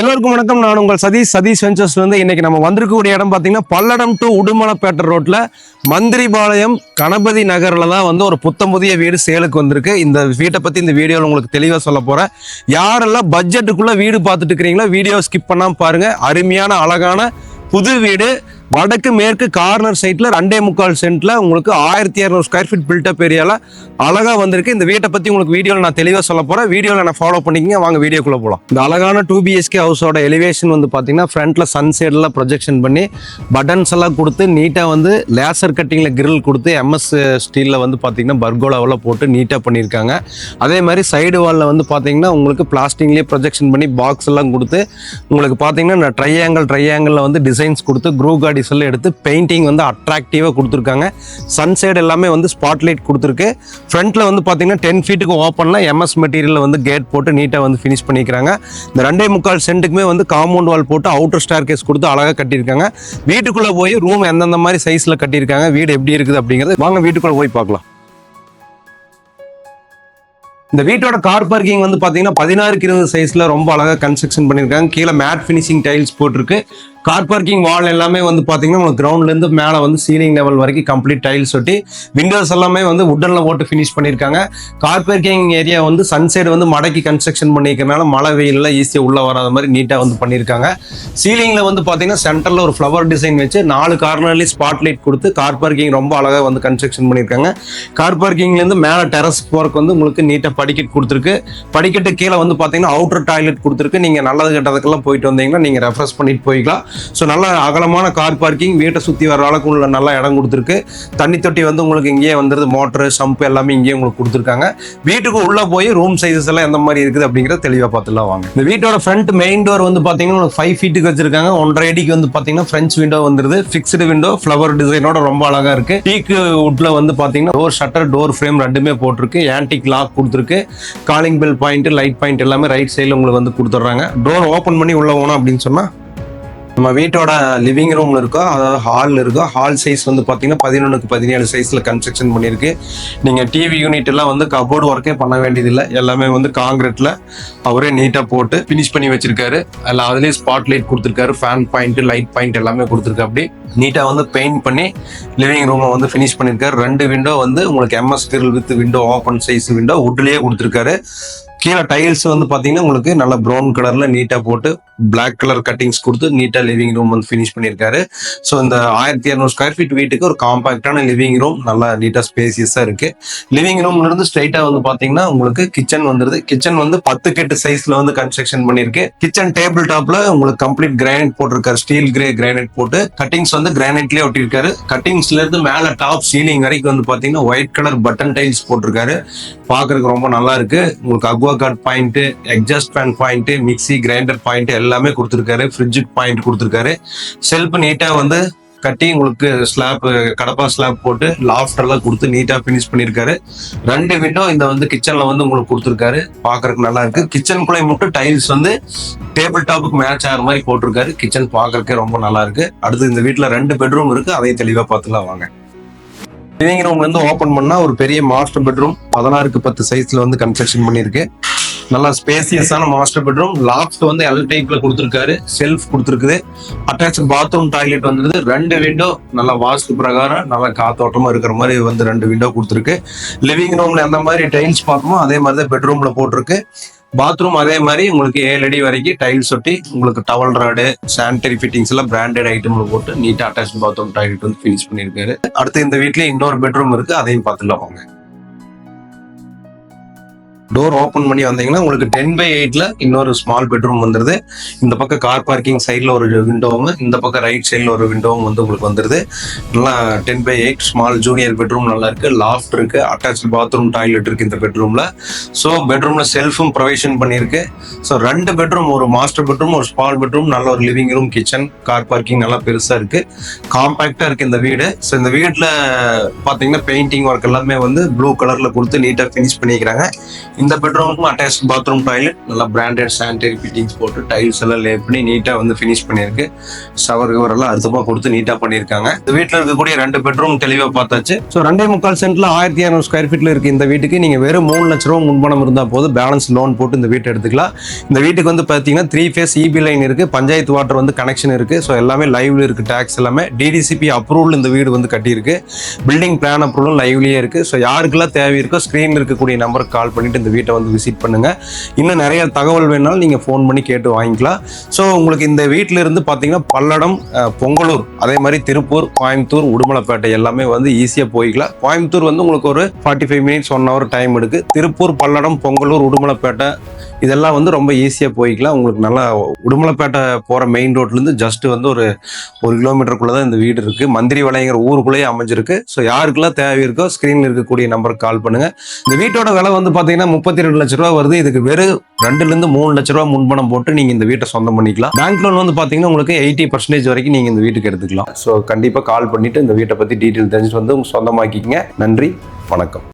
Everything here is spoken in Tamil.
எல்லோருக்கும் வணக்கம். நான் உங்கள் சதீஷ். சதீஷ் வெஞ்சர்ஸ் வந்து இன்னைக்கு நம்ம வந்திருக்கக்கூடிய இடம் பார்த்தீங்கன்னா பல்லடம் டு உடுமலைப்பேட்டை ரோட்டில் மந்திரிபாளையம் கணபதி நகரில் தான் வந்து ஒரு புத்தம் புதிய வீடு சேலுக்கு வந்திருக்கு. இந்த வீட்டை பற்றி இந்த வீடியோவில் உங்களுக்கு தெளிவாக சொல்ல போகிறேன் யாரெல்லாம் பட்ஜெட்டுக்குள்ளே வீடு பார்த்துட்டு இருக்கிறீங்களோ வீடியோ ஸ்கிப் பண்ணாம பாருங்கள் அருமையான அழகான புது வீடு. வடக்கு மேற்கு கார்னர் சைட்டில் ரெண்டே முக்கால் சென்டில் உங்களுக்கு ஆயிரத்தி இரநூறு ஸ்கொயர் ஃபீட் பில்டப் ஏரியால அழகாக வந்திருக்கு. இந்த வீட்டை பற்றி உங்களுக்கு வீடியோவில் நான் தெளிவாக சொல்ல போகிறேன் வீடியோவில் நான் ஃபாலோ பண்ணிக்கிங்க? வாங்க வீடியோக்குள்ள போகலாம் இந்த அழகான டூ பிஹெச்கே ஹவுஸோட எலிவேஷன் வந்து பார்த்தீங்கன்னா ஃப்ரண்ட்டில் சன் சைடில் ப்ரொஜெக்ஷன் பண்ணி பட்டன்ஸ் எல்லாம் கொடுத்து நீட்டாக வந்து லேசர் கட்டிங்கில் கிரில் கொடுத்து எம்எஸ் ஸ்டீலில் வந்து பார்த்தீங்கன்னா பர்கோலாவில் போட்டு நீட்டாக பண்ணியிருக்காங்க. அதே மாதிரி சைடு வாலில் வந்து பார்த்தீங்கன்னா உங்களுக்கு பிளாஸ்டிக்லேயே ப்ரொஜெக்ஷன் பண்ணி பாக்ஸ் எல்லாம் கொடுத்து உங்களுக்கு பார்த்தீங்கன்னா ட்ரையாங்கிள் ட்ரையாங்கிளில் வந்து டிசைன்ஸ் கொடுத்து க்ரூ கார்டிஸ் எல்லாம் எடுத்து பெயிண்டிங் வந்து அட்ராக்டிவாக கொடுத்துருக்காங்க. சன் சைடு எல்லாமே வந்து ஸ்பாட்லைட் கொடுத்துருக்கு. ஃப்ரண்ட்டில் வந்து பார்த்தீங்கன்னா டென் ஃபீட்டுக்கு ஓப்பனில் எம்எஸ் மெட்டீரியலில் வந்து கேட் போட்டு நீட்டாக வந்து ஃபினிஷ் பண்ணிக்கிறாங்க. இந்த ரெண்டே முக்கால் சென்ட்டுக்குமே வந்து காம்பவுண்ட் வால் போட்டு அவுட்டர் ஸ்டார் கேஸ் கொடுத்து அழகாக கட்டியிருக்காங்க. வீட்டுக்குள்ளே போய் ரூம் எந்தெந்த மாதிரி சைஸில் கட்டியிருக்காங்க வீடு எப்படி இருக்குது அப்படிங்கிறது வாங்க வீட்டுக்குள்ளே போய் பார்க்கலாம். இந்த வீட்டோட கார் பார்க்கிங் வந்து பார்த்தீங்கன்னா பதினாறுக்கு இருபது சைஸில் ரொம்ப அழகா கன்ஸ்ட்ரக்ஷன் பண்ணியிருக்காங்க. கீழே மேட் ஃபினிஷிங் டைல்ஸ் போட்டிருக்கு. கார் பார்க்கிங் வால் எல்லாமே வந்து பார்த்தீங்கன்னா உங்களுக்கு கிரவுண்ட்லேருந்து இருந்து வந்து சீலிங் லெவல் வரைக்கும் கம்ப்ளீட் டைல்ஸ் ஒட்டி விண்டோஸ் எல்லாமே வந்து உட்டனில் போட்டு ஃபினிஷ் பண்ணியிருக்காங்க. கார் பார்க்கிங் ஏரியா வந்து சன் சைடு வந்து மடக்கி கன்ஸ்ட்ரக்ஷன் பண்ணியிருக்கனால மழை வெயிலில் ஈஸியாக உள்ளே வராத மாதிரி நீட்டாக வந்து பண்ணியிருக்காங்க. சீலிங்கில் வந்து பார்த்தீங்கன்னா சென்டரில் ஒரு ஃப்ளவர் டிசைன் வச்சு நாலு கார்னர்லேயும் ஸ்பாட் லைட் கொடுத்து கார் பார்க்கிங் ரொம்ப அழகாக வந்து கன்ஸ்ட்ரக்ஷன் பண்ணியிருக்காங்க. கார் பார்க்கிங்லேருந்து மேலே டெரஸ் போகிறக்கு வந்து உங்களுக்கு நீட்டாக படிக்கட் கொடுத்துருக்கு. படிக்கட்டு கீழே வந்து பார்த்தீங்கன்னா அவுட்டர் டாய்லெட் கொடுத்துருக்கு. நீங்கள் நல்லது கெட்டதுக்கெல்லாம் போயிட்டு வந்தீங்கன்னா நீங்கள் ரெஃப்ரெஷ் பண்ணிட்டு போய்க்கலாம். ஸோ நல்ல அகலமான கார் பார்க்கிங் வீட்டை சுற்றி வர அளவுக்கு உள்ள நல்ல இடம் கொடுத்துருக்கு. தண்ணி தொட்டி வந்து உங்களுக்கு இங்கேயே வந்துருது. மோட்டரு சம்ப் எல்லாமே இங்கேயே உங்களுக்கு கொடுத்துருக்காங்க. வீட்டுக்கு உள்ளே போய் ரூம் சைஸஸ் எல்லாம் எந்த மாதிரி இருக்குது அப்படிங்கிறத தெளிவாக பார்த்துலாம் வாங்க. இந்த வீட்டோட ஃப்ரண்ட் மெயின் டோர் வந்து பார்த்தீங்கன்னா உங்களுக்கு ஃபைவ் ஃபீட்டுக்கு வச்சிருக்காங்க. ஒன்றரை அடிக்கு வந்து பார்த்தீங்கன்னா ஃப்ரெஞ்ச் விண்டோ வந்துருது. ஃபிக்ஸ்டு விண்டோ ஃப்ளவர் டிசைனோட ரொம்ப அழகாக இருக்குது டீக்கு வுட்ல வந்து பார்த்தீங்கன்னா டோர் ஷட்டர் டோர் ஃப்ரேம் ரெண்டுமே போட்டிருக்கு. ஆன்டிக் லாக் கொடுத்துருக்கு. Calling bell point light point எல்லாமே ரைட் சைடில் உங்களுக்கு வந்து கொடுத்துட்றாங்க. டோர் ஓப்பன் பண்ணி உள்ள போனோம் அப்படின்னு சொன்னால் நம்ம வீட்டோட லிவிங் ரூம்ல இருக்கோ அதாவது ஹால் இருக்கோ ஹால் சைஸ் வந்து பார்த்தீங்கன்னா பதினொன்றுக்கு பதினேழு சைஸ்ல கன்ஸ்ட்ரக்ஷன் பண்ணியிருக்கு நீங்க டிவி யூனிட் எல்லாம் வந்து கபோர்டு ஒர்க்கே பண்ண வேண்டியதில்லை. எல்லாமே வந்து காங்கிரீட்ல அவரே நீட்டா போட்டு ஃபினிஷ் பண்ணி வச்சிருக்காரு. அதில் அதுலேயே ஸ்பாட் லைட் கொடுத்துருக்காரு. ஃபேன் பாயிண்ட் லைட் பாயிண்ட் எல்லாமே கொடுத்துருக்கு அப்படி நீட்டா வந்து பெயிண்ட் பண்ணி லிவிங் ரூமை வந்து ஃபினிஷ் பண்ணியிருக்காரு ரெண்டு விண்டோ வந்து உங்களுக்கு MS grill with window open size window உட்லேயே கொடுத்துருக்காரு. கீழே டைல்ஸ் வந்து பார்த்தீங்கன்னா உங்களுக்கு நல்ல ப்ரௌன் கலர்ல நீட்டா போட்டு பிளாக் கலர் கட்டிங்ஸ் கொடுத்து நீட்டா லிவிங் ரூம் வந்து ஃபினிஷ் பண்ணியிருக்காரு. ஸோ இந்த ஆயிரத்தி இரநூறு ஸ்கொயர் ஃபீட் வீட்டுக்கு ஒரு காம்பாக்டான லிவிங் ரூம் நல்லா நீட்டா ஸ்பேசியஸா இருக்கு. லிவிங் ரூம்ல இருந்து ஸ்ட்ரைட்டா வந்து பாத்தீங்கன்னா உங்களுக்கு கிச்சன் வந்துருது. கிச்சன் வந்து பத்து கெட்டு சைஸ்ல வந்து கன்ஸ்ட்ரக்ஷன் பண்ணிருக்கு கிச்சன் டேபிள் டாப்ல உங்களுக்கு கம்ப்ளீட் கிரானைட் போட்டிருக்காரு. ஸ்டீல் கிரே கிரானைட் போட்டு கட்டிங்ஸ் வந்து கிரானைட்லயே ஒட்டியிருக்காரு. கட்டிங்ஸ்ல இருந்து மேல டாப் சீலிங் வரைக்கும் வந்து பாத்தீங்கன்னா ஒயிட் கலர் பட்டன் டைல்ஸ் போட்டிருக்காரு. பாக்குறதுக்கு ரொம்ப நல்லா இருக்கு. உங்களுக்கு aqua guard point exhaust fan point mixie grinder point எல்லாமே கொடுத்துருக்காரு. ஃப்ரிட்ஜு பாயிண்ட் கொடுத்துருக்காரு. செல்ஃப் நீட்டா வந்து கட்டி உங்களுக்கு ஸ்லாப் கடப்பா ஸ்லாப் போட்டு லாஃப்டர் எல்லாம் கொடுத்து நீட்டா ஃபினிஷ் பண்ணியிருக்காரு ரெண்டு விண்டோ இந்த வந்து கிச்சன்ல வந்து உங்களுக்கு கொடுத்துருக்காரு. பாக்குறதுக்கு நல்லா இருக்கு. கிச்சனுக்குள்ளே மட்டும் டைல்ஸ் வந்து டேபிள் டாப்புக்கு மேட்ச் ஆகிற மாதிரி போட்டிருக்காரு. கிச்சன் பாக்குறதுக்கே ரொம்ப நல்லா இருக்கு. அடுத்து இந்த வீட்டில் ரெண்டு பெட்ரூம் இருக்கு. அதையும் தெளிவா பார்த்துலாம் வாங்க. லிவிங் ரூம்ல இருந்து ஓபன் பண்ணா ஒரு பெரிய மாஸ்டர் பெட்ரூம் பதினாறுக்கு பத்து சைஸ்ல வந்து கன்ஸ்ட்ரக்ஷன் பண்ணிருக்கு நல்லா ஸ்பேசியஸான மாஸ்டர் பெட்ரூம் லாஃப்ட் வந்து எல் டைப்ல கொடுத்துருக்காரு. செல்ஃப் கொடுத்துருக்குது. அட்டாச் பாத்ரூம் டாய்லெட் வந்துருது. ரெண்டு விண்டோ நல்லா வாஸ்து பிரகாரம் நல்லா காத்தோட்டமா இருக்கிற மாதிரி வந்து ரெண்டு விண்டோ கொடுத்துருக்கு. லிவிங் ரூம்ல எந்த மாதிரி டைல்ஸ் பார்க்கணுமோ அதே மாதிரி தான் பெட்ரூம்ல போட்டிருக்கு. பாத்ரூம் அதே மாதிரி உங்களுக்கு ஏழு அடி வரைக்கும் டைல்ஸ் ஒட்டி உங்களுக்கு டவல் ராடு சானிடரி ஃபிட்டிங்ஸ் எல்லாம் பிராண்டட் ஐட்டம்ல போட்டு நீட்டா அட்டாச் பாத்ரூம் டாய்லெட் வந்து ஃபினிஷ் பண்ணியிருக்காரு. அடுத்து இந்த வீட்லயே இன்னொரு பெட்ரூம் இருக்கு. அதையும் பார்த்துலாம் வாங்க. டோர் ஓப்பன் பண்ணி வந்தீங்கன்னா உங்களுக்கு டென் பை எயிட்ல இன்னொரு ஸ்மால் பெட்ரூம் வந்துருது. இந்த பக்கம் கார் பார்க்கிங் சைடில் ஒரு விண்டோவும் இந்த பக்கம் ரைட் சைடில் ஒரு விண்டோவும் வந்து உங்களுக்கு வந்துருது. நல்லா ten by eight small junior bedroom நல்லா இருக்கு. லாஃப்ட் இருக்கு அட்டாச் பாத்ரூம் டாய்லெட் இருக்கு இந்த பெட்ரூம்ல ஸோ பெட்ரூம்ல செல்ஃபும் ப்ரொவிஷன் பண்ணியிருக்கு. ஸோ ரெண்டு பெட்ரூம் ஒரு மாஸ்டர் பெட்ரூம் ஒரு ஸ்மால் பெட்ரூம் நல்ல ஒரு living room kitchen car parking நல்லா பெருசா இருக்கு. காம்பாக்டா இருக்கு இந்த வீடு. ஸோ இந்த வீட்டில் பார்த்தீங்கன்னா பெயிண்டிங் ஒர்க் எல்லாமே வந்து ப்ளூ கலர்ல கொடுத்து நீட்டாக ஃபினிஷ் பண்ணிக்கிறாங்க. இந்த பெட்ரூமுக்கும் அட்டாச் பாத்ரூம் டாய்லெட் நல்லா பிராண்டட் சானிடரி ஃபிட்டிங்ஸ் போட்டு டைல்ஸ் எல்லாம் லே பண்ணி நீட்டாக வந்து ஃபினிஷ் பண்ணியிருக்கு. ஷவர் கவர் எல்லாம் அழுத்தமாக கொடுத்து நீட்டாக பண்ணியிருக்காங்க. இந்த வீட்டில் இருக்கக்கூடிய ரெண்டு பெட்ரூம் தெளிவாக பார்த்தாச்சு. ஸோ ரெண்டே முக்கால் சென்ட்ல ஆயிரத்தி இரநூறு ஸ்கொயர் ஃபீட்டில் இருக்கு இந்த வீட்டுக்கு. நீங்கள் வெறும் மூணு லட்ச ரூபா முன்பணம் இருந்தால் போதும். பேலன்ஸ் லோன் போட்டு இந்த வீட்டை எடுத்துக்கலாம். இந்த வீட்டுக்கு வந்து பார்த்தீங்கன்னா த்ரீ ஃபேஸ் இபி லைன் இருக்குது பஞ்சாயத்து வாட்டர் வந்து கனெக்ஷன் இருக்குது ஸோ எல்லாமே லைவ்ல இருக்கு டேக்ஸ் எல்லாமே. டிடிசிபி அப்ரூவல் இந்த வீடு வந்து கட்டியிருக்கு. பில்டிங் பிளான் அப்ரூவலும் லைவ்லேயே இருக்குது ஸோ யாருக்கெல்லாம் தேவை இருக்கோ ஸ்க்ரீனில் இருக்கக்கூடிய நம்பருக்கு கால் பண்ணிட்டு இந்த வீட்டை வந்து விசிட் பண்ணுங்கள் இன்னும் நிறைய தகவல் வேணாலும் நீங்கள் ஃபோன் பண்ணி கேட்டு வாங்கிக்கலாம். ஸோ உங்களுக்கு இந்த வீட்டிலிருந்து பார்த்தீங்கன்னா பல்லடம் பொங்கலூர் அதே மாதிரி திருப்பூர் கோயம்புத்தூர் உடுமலைப்பேட்டை எல்லாமே வந்து ஈஸியாக போய்க்கலாம். கோயம்புத்தூர் வந்து உங்களுக்கு ஒரு forty five minutes one hour time எடுக்கு திருப்பூர் பல்லடம் பொங்கலூர் உடுமலைப்பேட்டை இதெல்லாம் வந்து ரொம்ப ஈஸியாக போய்க்கலாம். உங்களுக்கு நல்லா உடுமலைப்பேட்டை போகிற மெயின் ரோட்லேருந்து ஜஸ்ட் வந்து ஒரு ஒரு கிலோமீட்டருக்குள்ளே தான் இந்த வீடு இருக்குது மந்திரி வலைங்கிற ஊருக்குள்ளேயே அமைஞ்சிருக்கு. ஸோ யாருக்கெல்லாம் தேவை இருக்கோ ஸ்க்ரீனில் இருக்கக்கூடிய நம்பருக்கு கால் பண்ணுங்கள் இந்த வீட்டோட விலை வந்து பார்த்தீங்கன்னா முப்பத்தி ரெண்டு லட்ச ரூபா வருது. இதுக்கு வெறும் ரெண்டுலேருந்து மூணு லட்ச ரூபா முன்பணம் போட்டு நீங்கள் இந்த வீட்டை சொந்தம் பண்ணிக்கலாம். பேங்க் லோன் வந்து பார்த்தீங்கன்னா உங்களுக்கு எயிட்டி பர்சன்டேஜ் வரைக்கும் நீங்கள் இந்த வீட்டுக்கு எடுத்துக்கலாம். ஸோ கண்டிப்பாக கால் பண்ணிவிட்டு இந்த வீட்டை பற்றி டீட்டெயில் தெரிஞ்சுட்டு வந்து உங்கள் சொந்தமாக்கிக்கங்க. நன்றி வணக்கம்.